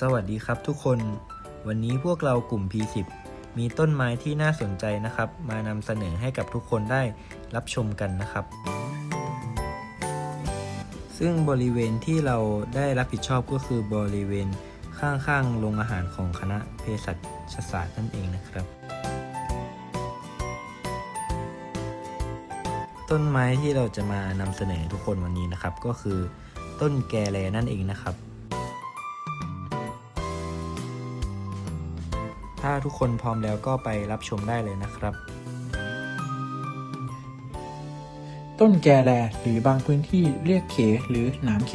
สวัสดีครับทุกคน วันนี้พวกเรากลุ่ม P10 มีต้นไม้ที่น่าสนใจนะครับ มานำเสนอให้กับทุกคนได้รับชมกันนะครับ ซึ่งบริเวณที่เราได้รับผิดชอบก็คือบริเวณข้างๆโรงอาหารของคณะเภสัชศาสตร์นั่นเองนะครับ ต้นไม้ที่เราจะมานำเสนอทุกคนวันนี้นะครับ ก็คือต้นแกแลนั่นเองนะครับ ถ้าทุกคนพร้อมแล้วก็ไปรับชมได้เลยนะครับ ต้นแกแลหรือบางพื้นที่เรียกเขหรือหนามเข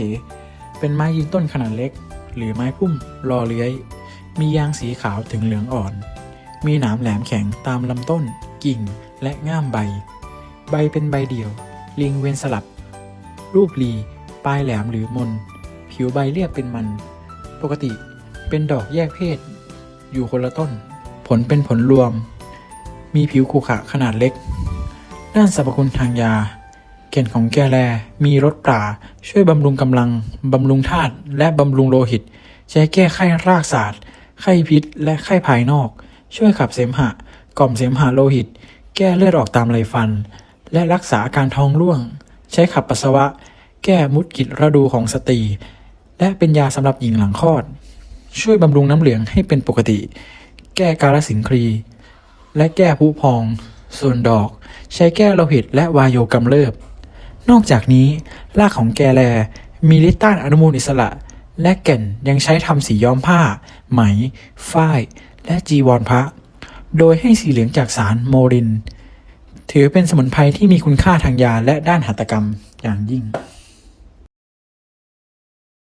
เป็นไม้ยืนต้นขนาดเล็ก หรือไม้พุ่มรอเลื้อย มียางสีขาวถึงเหลืองอ่อน มีหนามแหลมแข็งตามลำต้น กิ่งและง่ามใบ ใบเป็นใบเดี่ยวเรียงเวียนสลับ รูปรีปลายแหลมหรือมน ผิวใบเรียบเป็นมัน ปกติเป็นดอกแยกเพศ อยู่คนละต้น ผลเป็นผลรวม มีผิวขรุขระขนาดเล็ก ด้านสรรพคุณทางยา เกล็ดของแกแลมีรสปลาช่วยบำรุงกำลัง บำรุงธาตุและบำรุงโลหิต ใช้แก้ไข้รากศาสตร์ไข้พิษ และไข้ภายนอก ช่วยขับเสมหะ กล่อมเสมหะโลหิต แก้เลือดออกตามไรฟัน และรักษาอาการท้องร่วง ใช้ขับปัสสาวะ แก้มุดกิดระดูของสตรีและเป็นยาสำหรับหญิงหลังคลอด ช่วยบำรุงน้ำเหลืองให้เป็นปกติ แก้การสิงครี และแก้ผุพอง ส่วนดอก ใช้แก้โลหิตและวายโยกำเริบ นอกจากนี้รากของแกแลมีฤทธิ์ต้านอนุมูลอิสระ และแก่นยังใช้ทำสีย้อมผ้า ไหม ฝ้าย และจีวรพระ โดยให้สีเหลืองจากสารโมริน ถือเป็นสมุนไพรที่มีคุณค่าทางยาและด้านหัตถกรรมอย่างยิ่ง